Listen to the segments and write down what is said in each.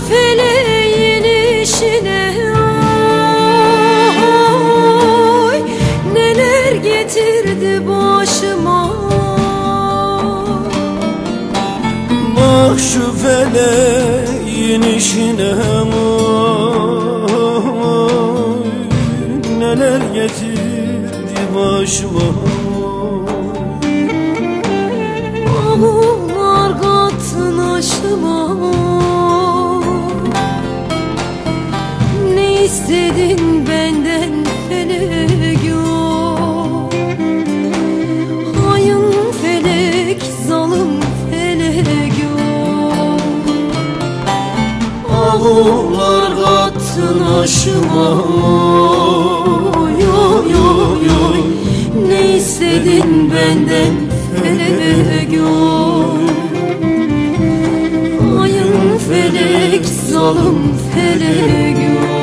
feleğin işine ay Neler getirdi başıma? Bak şu feleğin işine ay istedin benden felek yok. Ayın felek zalim felek yok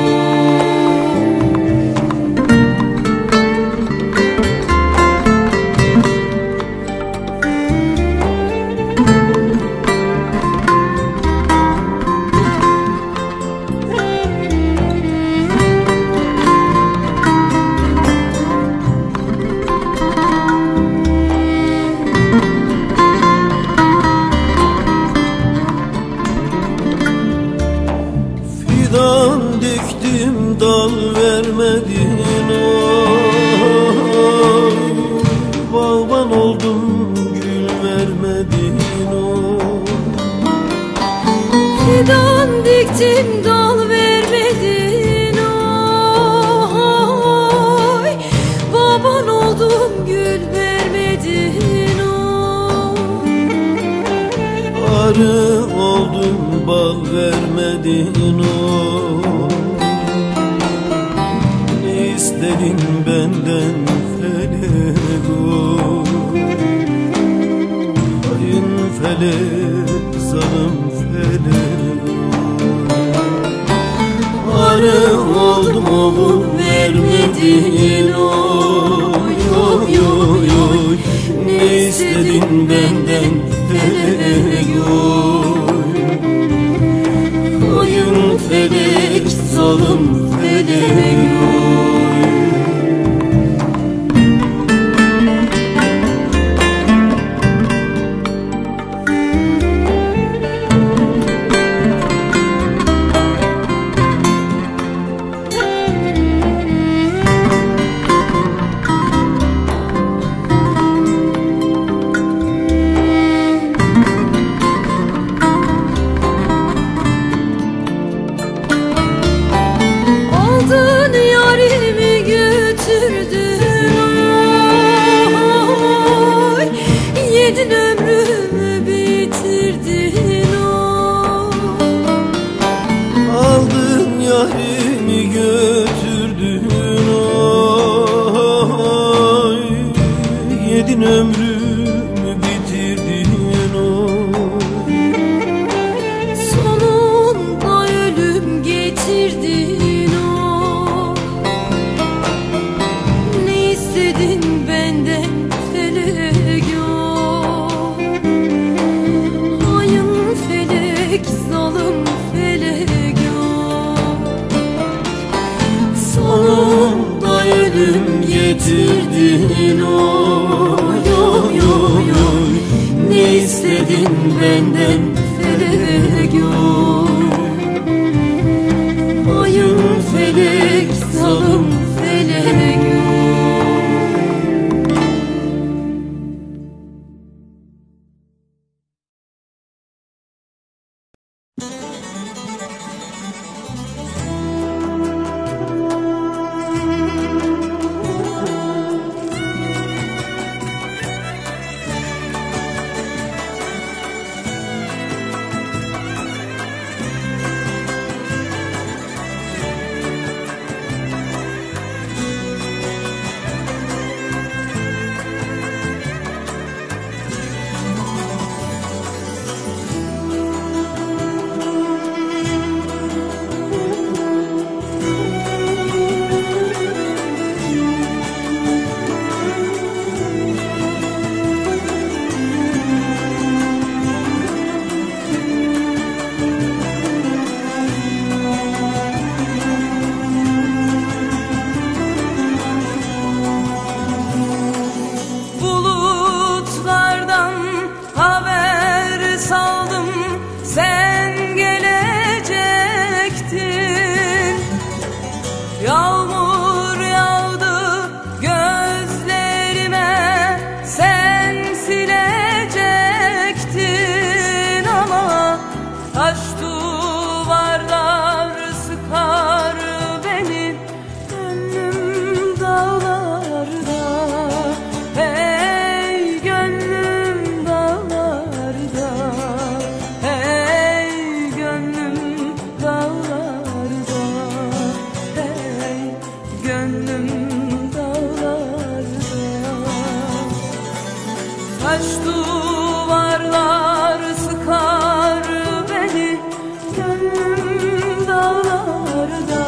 diktim dal vermedin oy Bağban oldum gül vermedin oy Fidan diktim dal vermedin oy Baban oldum gül vermedin oy Arı oldum bal vermedin oy Ne istedin benden felek oy Ayın felek zarım felek Arı oldum oğul vermedin oy oy oy oy Ne istedin benden felek oy yarimi götürdün getirdin oy oy oy oy Ne istedin benden Taş duvarlar sıkar beni Gönlüm dağlarda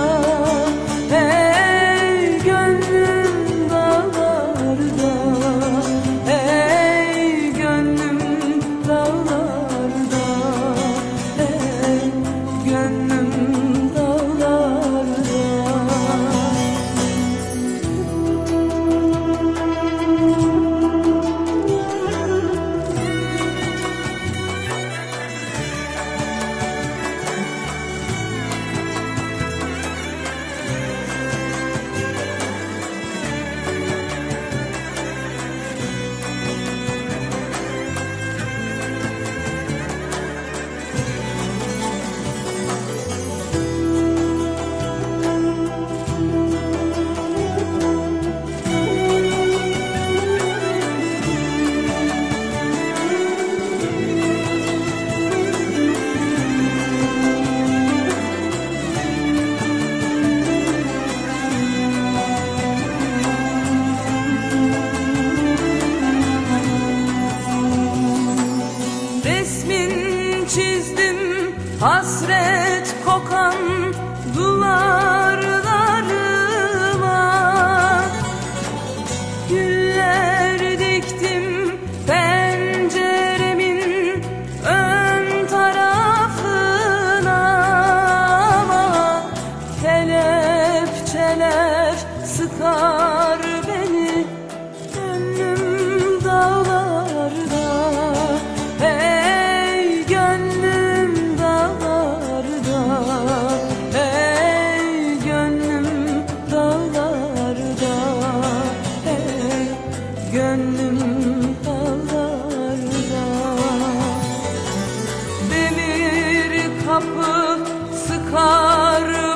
kapı sıkar